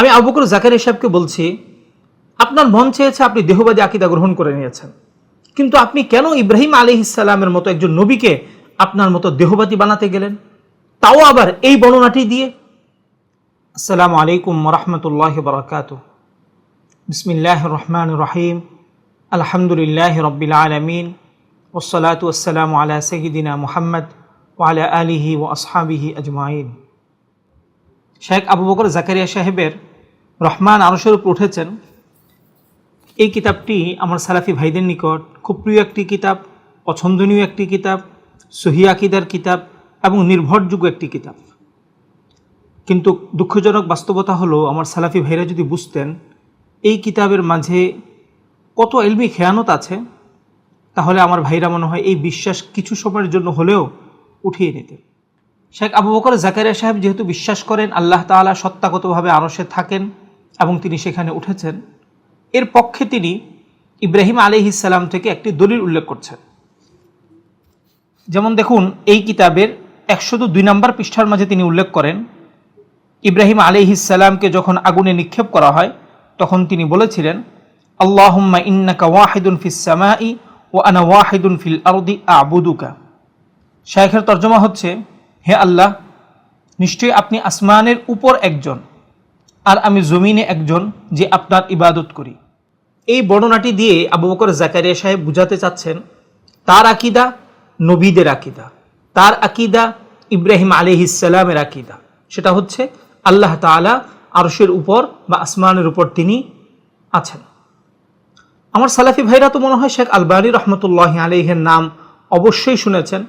আমি আবু বকর জাকারিয়া সাহেবকে বলছি, আপনার মন চেয়েছে আপনি দেহবাদী আকিদা গ্রহণ করে নিয়েছেন, কিন্তু আপনি কেন ইব্রাহিম আলী ইসালামের মতো একজন নবীকে আপনার মতো দেহবাদী বানাতে গেলেন? তাও আবার এই বর্ণনাটি দিয়ে। আসসালামু আলাইকুম রহমতুল্লাহ বরকাত বিসমিল্লাহ রহমান রহিম। আলহামদুলিল্লাহ রব্বিল আলমিন। ওসলাত ওসালাম আলা সঈদিনা মুহাম্মদ ওয়ালা আলিহি ও আসহাবিহি আজমাইন। শেখ আবু বকর জাকারিয়া সাহেবের রহমান আরশের উপর উঠেছেন। এই কিতাবটি আমার সালাফি ভাইদের নিকট খুব প্রিয় একটি কিতাব পছন্দনীয় একটি কিতাব, সহি আকিদার কিতাব এবং নির্ভরযোগ্য একটি কিতাব। কিন্তু দুঃখজনক বাস্তবতা হলো, আমার সালাফি ভাইরা যদি বুঝতেন, এই কিতাবের মাঝে কত এলমি খেয়ানত আছে, তাহলে আমার ভাইরা মনে হয় এই বিশ্বাস কিছু সময়ের জন্য হলেও উঠিয়ে নিতেন। শেখ আবু বকর জাকারিয়া সাহেব যেহেতু বিশ্বাস করেন, আল্লাহ তাআলা সত্তাগতভাবে আরশে থাকেন এবং তিনি সেখানে উঠেছেন। এর পক্ষে তিনি ইব্রাহিম আলিহিসাল্লাম থেকে একটি দলিল উল্লেখ করছেন। যেমন দেখুন, এই কিতাবের একশত দুই নম্বর পৃষ্ঠার মাঝে তিনি উল্লেখ করেন, ইব্রাহিম আলিহিসাল্লামকে যখন আগুনে নিক্ষেপ করা হয়, তখন তিনি বলেছিলেন, আল্লাহুম্মা ইন্নাকা ওয়াহিদুন ফিস সামাই ও আনা ওয়াহিদুন ফিল আরদি আবুদুকা। শায়েখের তর্জমা হচ্ছে, হে আল্লাহ, নিশ্চয়ই আপনি আসমানের উপর একজন। আর আমি জমিনে একজন যে আপনার ইবাদত করি। এই বর্ণনাটি দিয়ে আবু বকর জাকারিয়া সাহেব বুঝাতে চাচ্ছেন, তার আকিদা নবীদের আকিদা, তার আকিদা ইব্রাহিম আলিহিসাল্লামের আকিদা। সেটা হচ্ছে আল্লাহ তাআলা আরশের উপর বা আসমানের উপর তিনি আছেন। আমার সালাফি ভাইরা তো মনে হয় শেখ আলবানী রহমতুল্লাহ আলহের নাম অবশ্যই শুনেছেন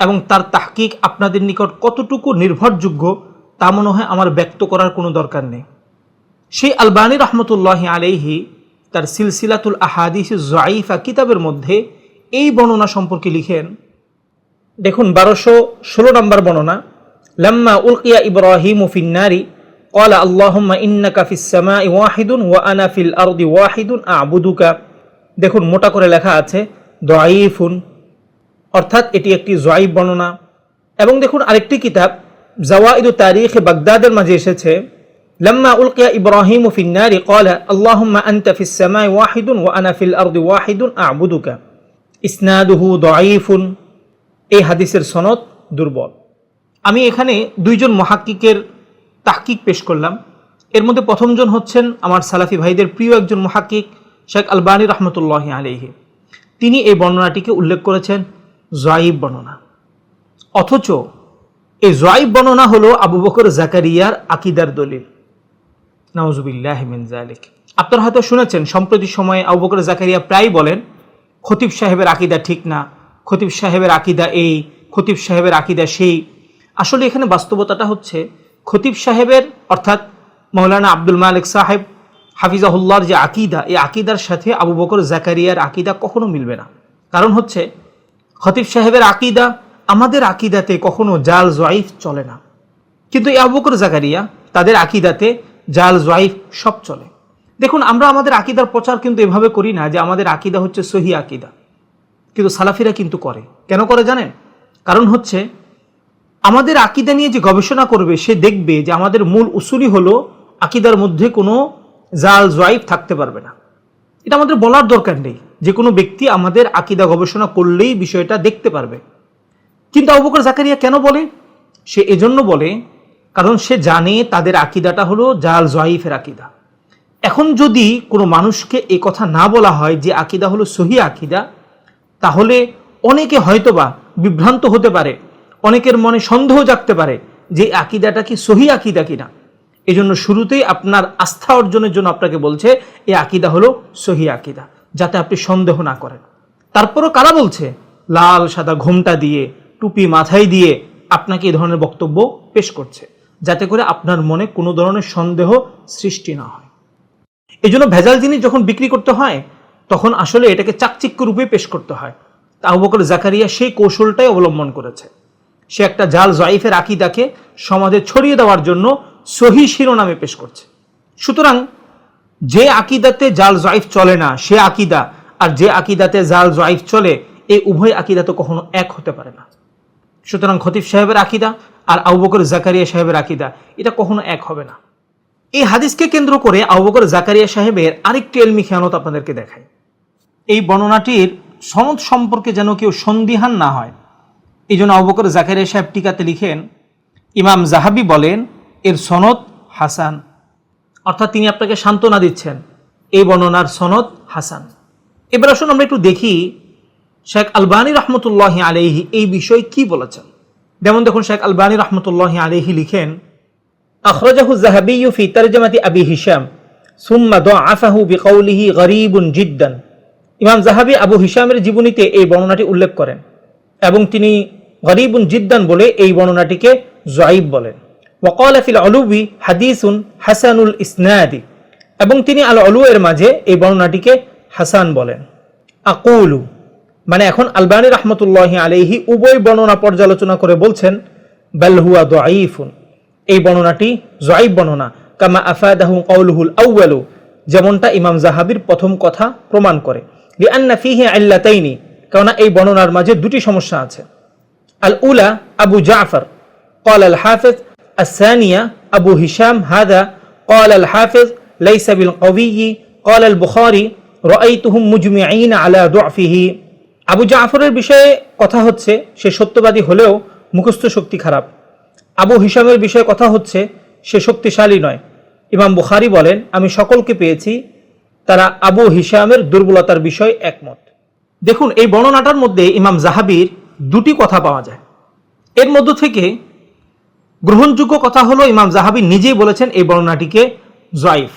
এবং তার তাহকিক আপনাদের নিকট কতটুকু নির্ভরযোগ্য তা মনে হয় আমার ব্যক্ত করার কোনো দরকার নেই। সেই আলবানী রহমতুল্লাহ আলাইহি তার সিলসিলাতুল আহাদিস জাইফা কিতাবের মধ্যে এই বর্ণনা সম্পর্কে লিখেন দেখুন বারোশো ষোলো নম্বর বর্ণনা লাম্মা উলকিয়া ইব্রাহিম ফিন্নারি قال اللهم إنك في السماء واحد وأنا في الأرض واحد أعبدك দেখুন মোটা করে লেখা আছে দয়ফুন অর্থাৎ এটি একটি জয়ীব বর্ণনা এবং দেখুন আরেকটি কিতাব জাওয়াইদু তারিখ বাগদাদের মাঝে এসেছে لما ألقي إبراهيم في النار قال اللهم أنت في السماء واحد وأنا في الأرض واحد أعبدك إسناده ضعيف এই হাদিসের সনদ দুর্বল আমি এখানে দুইজন মহাক্কিকের তাহকিক পেশ করলাম এর মধ্যে প্রথমজন হচ্ছেন আমার সালাফি ভাইদের প্রিয় একজন মহাক্কিক শেখ আলবানী রহমতুল্লাহ আলহি তিনি এই বর্ণনাটিকে উল্লেখ করেছেন জয়ীব বর্ণনা অথচ এই জয়ীব বর্ণনা হলো আবু বকর জাকারিয়ার আকিদার দলিল নওয়াজুবিল্লাহ আপনারা হয়তো শুনেছেন, সম্প্রতি সময়ে আবু বকর জাকারিয়া প্রায় বলেন, খতিব সাহেবের আকিদা ঠিক না, খতিব সাহেবের আকিদা এই, খতিব সাহেবের আকিদা সেই। আসলে এখানে বাস্তবতাটা হচ্ছে, খতিব সাহেবের, অর্থাৎ মৌলানা আব্দুল মালিক সাহেব, হাফিজাহুল্লাহর যে আকিদা, এই আকিদার সাথে আবু বকর জাকারিয়ার আকিদা কখনো মিলবে না। কারণ হচ্ছে, খতিব সাহেবের আকিদা আমাদের আকিদাতে কখনো জাল জয়ীফ চলে না। কিন্তু এই আবু বকর জাকারিয়া তাদের আকিদাতে জাল, জয়ীফ সব চলে। দেখুন, আমরা আমাদের আকিদার প্রচার কিন্তু এভাবে করি না যে আমাদের আকিদা হচ্ছে সহি আকিদা। কিন্তু সালাফিরা কিন্তু করে। কেন করে জানেন? কারণ হচ্ছে, আমাদের আকিদা নিয়ে যে গবেষণা করবে, সে দেখবে যে আমাদের মূল উসুলি হলো আকিদার মধ্যে কোনো জাল, জয়ীফ থাকতে পারবে না। এটা আমাদের বলার দরকার নেই। যে কোনো ব্যক্তি আমাদের আকিদা গবেষণা করলেই বিষয়টা দেখতে পারবে। কিন্তু আবু বকর জাকারিয়া কেন বলে? সে এজন্য বলে কারণ সে জানে তাদের আকিদাটা হলো জাল জয়ীফের আকিদা। এখন যদি কোনো মানুষকে এ কথা না বলা হয় যে আকিদা হলো সহি আকিদা, তাহলে অনেকে হয়তোবা বিভ্রান্ত হতে পারে, অনেকের মনে সন্দেহ জাগতে পারে যে আকিদাটা কি সহি আকিদা কিনা। এই জন্য শুরুতেই আপনার আস্থা অর্জনের জন্য আপনাকে বলছে এই আকিদা হলো সহি আকিদা, যাতে আপনি সন্দেহ না করেন। তারপরও কারা বলছে, লাল সাদা ঘোমটা দিয়ে, টুপি মাথায় দিয়ে আপনাকে এই ধরনের বক্তব্য পেশ করছে? যাতে করে আপনার মনে কোনো ধরনের সন্দেহ সৃষ্টি না হয়। এই জন্য ভেজাল জিনিস যখন বিক্রি করতে হয়, তখন আসলে এটাকে চাকচিক্য রূপে পেশ করতে হয়। তাহু বকর জাকারিয়া সেই কৌশলটাই অবলম্বন করেছে। সে একটা জাল জয়ীফের আকিদাকে সমাজে ছড়িয়ে দেওয়ার জন্য সহি শিরোনামে পেশ করছে। সুতরাং যে আকিদাতে জাল জয়ীফ চলে না, সে আকিদা, আর যে আকিদাতে জাল জয়ীফ চলে এই উভয় আকিদা তো কখনো এক হতে পারে না। সুতরাং খতিব সাহেবের আকিদা আর আবু বকর জাকারিয়া সাহেবের আকিদা, এটা কখনো এক হবে না। এই হাদিসকে কেন্দ্র করে আউবকর জাকারিয়া সাহেবের আরেকটি এলমি খেয়ানত আপনাদেরকে দেখায় এই বর্ণনাটির সনদ সম্পর্কে যেন কেউ সন্দিহান না হয়। এই জন্য আবুবকর জাকারিয়া সাহেব টিকাতে লিখেন, ইমাম জাহাবি বলেন, এর সনদ হাসান। অর্থাৎ তিনি আপনাকে সান্ত্বনা দিচ্ছেন, এই বর্ণনার সনদ হাসান। এবার আসুন আমরা একটু দেখি, শেখ আলবানী রহমতুল্লাহ আলহি এই বিষয়ে কি বলেছেন। যেমন দেখুন শেখ আলবানী রহমতুল্লাহ আলিহি লিখেন, আখরজাহু জাহাবি ফি তরজমাতি আবি হিসাম সুম্মা দ আফাহু বিকৌলিহি গরিবুন জিদ্দান। ইমাম জাহাবি আবু হিসামের জীবনীতে এই বর্ণনাটি উল্লেখ করেন এবং তিনি গরিবুন জিদ্দান বলে এই বর্ণনাটিকে জয়ীব বলেন। ওকাল ফিল অলুবি হাদিসুন হাসানুল ইসনাদি। এবং তিনি আল অলু এর মাঝে এই বর্ণনাটিকে হাসান বলেন। আকুলু মানে এখন আলবানী রহমতুল্লাহ আলাইহি উভয় বর্ণনা পর্যালোচনা করে বলছেন বালহুয়া দোয়াইফুন এই বর্ণনাটি জয়ীব বর্ণনা কামা আফাদাহু কৌলহুল আউ্বালু যেমনটা ইমাম জাহাবির প্রথম কথা প্রমাণ করে লিআন্না ফিহি আল্লাতাইনি কেননা এই বর্ণনার মাঝে দুটি সমস্যা আছে আল উলা আবু জাফর قال الحافظ الثانية أبو هشام هذا قال الحافظ ليس بالقوي قال البخاري رأيتهم مجمعين على ضعفه আবু জাফরের বিষয়ে কথা হচ্ছে, সে সত্যবাদী হলেও মুখস্থ শক্তি খারাপ। আবু হিসামের বিষয়ে কথা হচ্ছে, সে শক্তিশালী নয়। ইমাম বুখারি বলেন, আমি সকলকে পেয়েছি, তারা আবু হিসামের দুর্বলতার বিষয়ে একমত। দেখুন, এই বর্ণনাটার মধ্যে ইমাম জাহাবির দুটি কথা পাওয়া যায়। এর মধ্য থেকে গ্রহণযোগ্য কথা হলো, ইমাম জাহাবি নিজেই বলেছেন, এই বর্ণনাটিকে জয়ফ।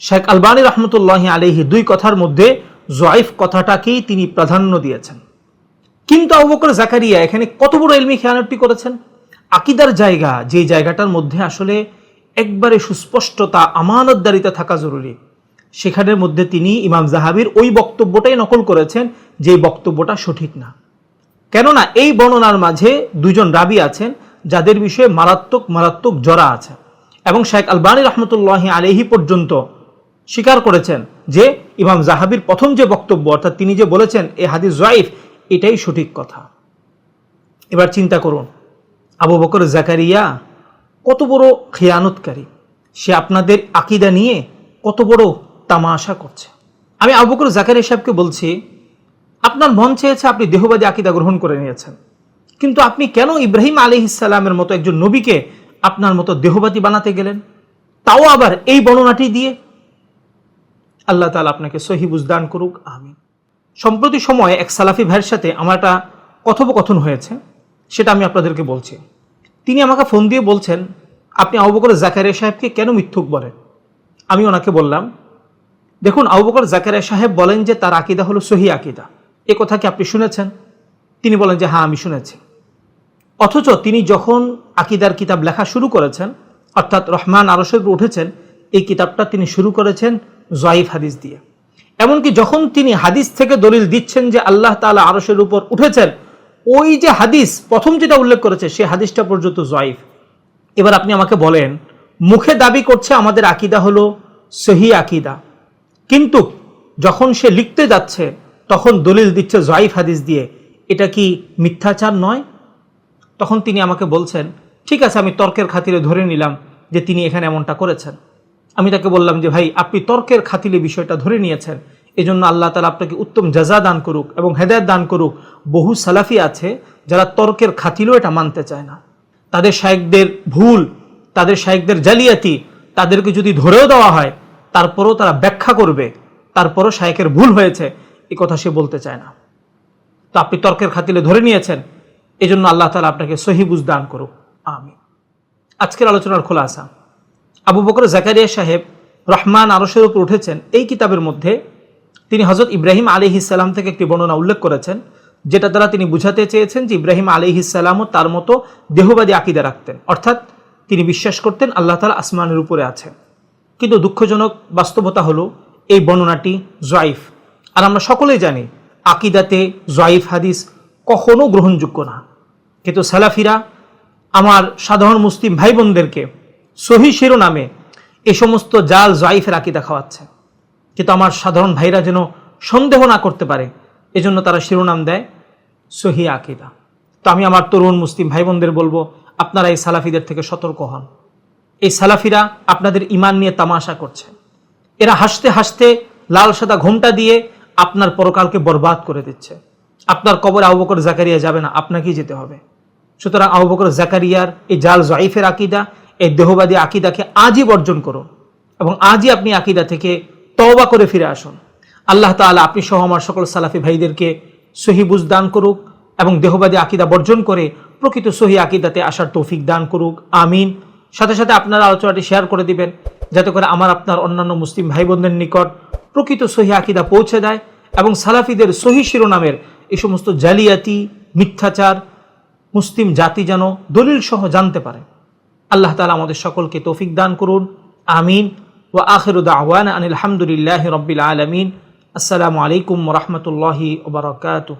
শেখ আলবানী রহমতুল্লাহ আলহি দুই কথার মধ্যে জয়ফ কথাটাকেই তিনি প্রাধান্য দিয়েছেন। কিন্তু আবুবকর জাকারিয়া এখানে কত বড় এলমি খেয়ানটি করেছেন? আকিদার জায়গা, যে জায়গাটার মধ্যে আসলে একবারে সুস্পষ্টতা, আমানতদারিতা থাকা জরুরি। সেখানের মধ্যে তিনি ইমাম জাহাবির ওই বক্তব্যটাই নকল করেছেন যে বক্তব্যটা সঠিক না। কেননা এই বর্ণনার মাঝে দুজন রাবি আছেন, যাদের বিষয়ে মারাত্মক মারাত্মক জরা আছে। এবং শেখ আলবানী রহমতুল্লাহ আলহি পর্যন্ত স্বীকার করেছেন যে ইমাম জাহাবির প্রথম যে বক্তব্য, অর্থাৎ তিনি যে বলেছেন, এ হাদিস জয়ীফ এটাই সঠিক কথা। এবার চিন্তা করুন, আবু বকর জাকারিয়া কত বড় খেয়ানতকারী। সে আপনাদের আকিদা নিয়ে কত বড় তামাশা করছে। আমি আবু বকর জাকারিয়া সাহেবকে বলছি, আপনার মন চেয়েছে আপনি দেহবাদী আকিদা গ্রহণ করে নিয়েছেন। কিন্তু আপনি কেন ইব্রাহিম আলী ইসালামের মতো একজন নবীকে আপনার মতো দেহবাদী বানাতে গেলেন? তাও আবার এই বর্ণনাটি দিয়ে আল্লাহ তালা আপনাকে সহি বুজদান করুক আমি সম্প্রতি সময়ে এক সালাফি ভাইয়ের সাথে আমার একটা কথোপকথন হয়েছে, সেটা আমি আপনাদেরকে বলছি। তিনি আমাকে ফোন দিয়ে বলছেন, আপনি আবুবকর জাকারিয়া সাহেবকে কেন মিথ্যুক বলেন? আমি ওনাকে বললাম, দেখুন আবুবকর জাকারিয়া সাহেব বলেন যে তার আকিদা হলো সহি আকিদা। এ কথা কি আপনি শুনেছেন? তিনি বলেন যে হ্যাঁ আমি শুনেছি। অথচ তিনি যখন আকিদার কিতাব লেখা শুরু করেছেন, অর্থাৎ রহমান আরসের উঠেছেন, এই কিতাবটা তিনি শুরু করেছেন জয়ীফ হাদিস দিয়ে। এমনকি যখন তিনি হাদিস থেকে দলিল দিচ্ছেন যে আল্লাহ তালা আরসের উপর উঠেছেন, ওই যে হাদিস, প্রথম যেটা উল্লেখ করেছে, সে হাদিসটা পর্যন্ত জয়ীফ। এবার আপনি আমাকে বলেন, মুখে দাবি করছে আমাদের আকিদা হলো সহি আকিদা। কিন্তু যখন সে লিখতে যাচ্ছে, তখন দলিল দিচ্ছে জয়ীফ হাদিস দিয়ে। এটা কি মিথ্যাচার নয়? তখন তিনি আমাকে বলছেন, ঠিক আছে, আমি তর্কের খাতিরে ধরে নিলাম যে তিনি এখানে এমনটা করেছেন। আমি তাকে বললাম যে, ভাই, আপনি তর্কের খাতিলে বিষয়টা ধরে নিয়েছেন। এজন্য আল্লাহ তালা আপনাকে উত্তম জাজা দান করুক এবং হেদায়ত দান করুক। বহু সালাফি আছে যারা তর্কের খাতিলেও এটা মানতে চায় না। তাদের শায়েকদের ভুল, তাদের শায়েকদের জালিয়াতি, তাদেরকে যদি ধরেও দেওয়া হয়, তারপরও তারা ব্যাখ্যা করবে, তারপরও শায়েকের ভুল হয়েছে। এ কথা সে বলতে চায় না। তো আপনি তর্কের খাতিলে ধরে নিয়েছেন এই জন্য আল্লাহ তালা আপনাকে সহিবুজ দান করুক। আমি আজকের আলোচনার খোলা খোলাসা। আবু বকর জাকারিয়া সাহেব রহমান আরসের উপর উঠেছেন। এই কিতাবের মধ্যে তিনি হজরত ইব্রাহিম আলী ইসাল্লাম থেকে একটি বর্ণনা উল্লেখ করেছেন, যেটা দ্বারা তিনি বুঝাতে চেয়েছেন যে ইব্রাহিম আলী ইসাল্লামও তার মতো দেহবাদী আকিদা রাখতেন। অর্থাৎ তিনি বিশ্বাস করতেন আল্লাহ তালা আসমানের উপরে আছেন। কিন্তু দুঃখজনক বাস্তবতা হলো, এই বর্ণনাটি জয়ীফ। আর আমরা সকলেই জানি, আকিদাতে জয়ীফ হাদিস কখনো গ্রহণযোগ্য না। কিন্তু সালাফিরা, আমার সাধারণ মুসলিম ভাই বোনদেরকে সহি শিরোনামে এ সমস্ত জাল জয়ীফের আকিদা খাওয়াচ্ছে। কিন্তু আমার সাধারণ ভাইরা যেন সন্দেহ না করতে পারে, এজন্য তারা শিরোনাম দেয় সহি আকিদা। তো আমি আমার তরুণ মুসলিম ভাই বোনদের বলব, আপনারা এই সালাফিদের থেকে সতর্ক হন। এই সালাফিরা আপনাদের ইমান নিয়ে তামাশা করছে। এরা হাসতে হাসতে লাল সাদা ঘোমটা দিয়ে আপনার পরকালকে বরবাদ করে দিচ্ছে। আপনার কবর আবু জাকারিয়া যাবে না, আপনাকেই যেতে হবে। সুতরাং আবু বকর জাকারিয়ার এই জাল জয়ীফের আকিদা এই দেহবাদী আকিদাকে আজই বর্জন করুন এবং আজই আপনি আকিদা থেকে তওবা করে ফিরে আসুন। আল্লাহ তাআলা আপনি সহ আমার সকল সালাফি ভাইদেরকে সহি বুঝ দান করুক এবং দেহবাদী আকিদা বর্জন করে প্রকৃত সহি আকিদাতে আসার তৌফিক দান করুক। আমিন। সাথে সাথে আপনারা আলোচনাটি শেয়ার করে দিবেন, যাতে করে আমার, আপনার অন্যান্য মুসলিম ভাই বোনদের নিকট প্রকৃত সহি আকিদা পৌঁছে দেয় এবং সালাফিদের সহি শিরোনামের এই সমস্ত জালিয়াতি, মিথ্যাচার, মুসলিম জাতি যেন দলিল সহ জানতে পারে। আল্লাহ তালা আমাদের সকলকে তৌফিক দান করুন। আমিন। ও আখির দাওয়ান আনিল হামদুলিল্লাহ রব্বিল আলমিন। আসসালামু আলাইকুম রহমতুল্লাহি ওবরাকাতুহ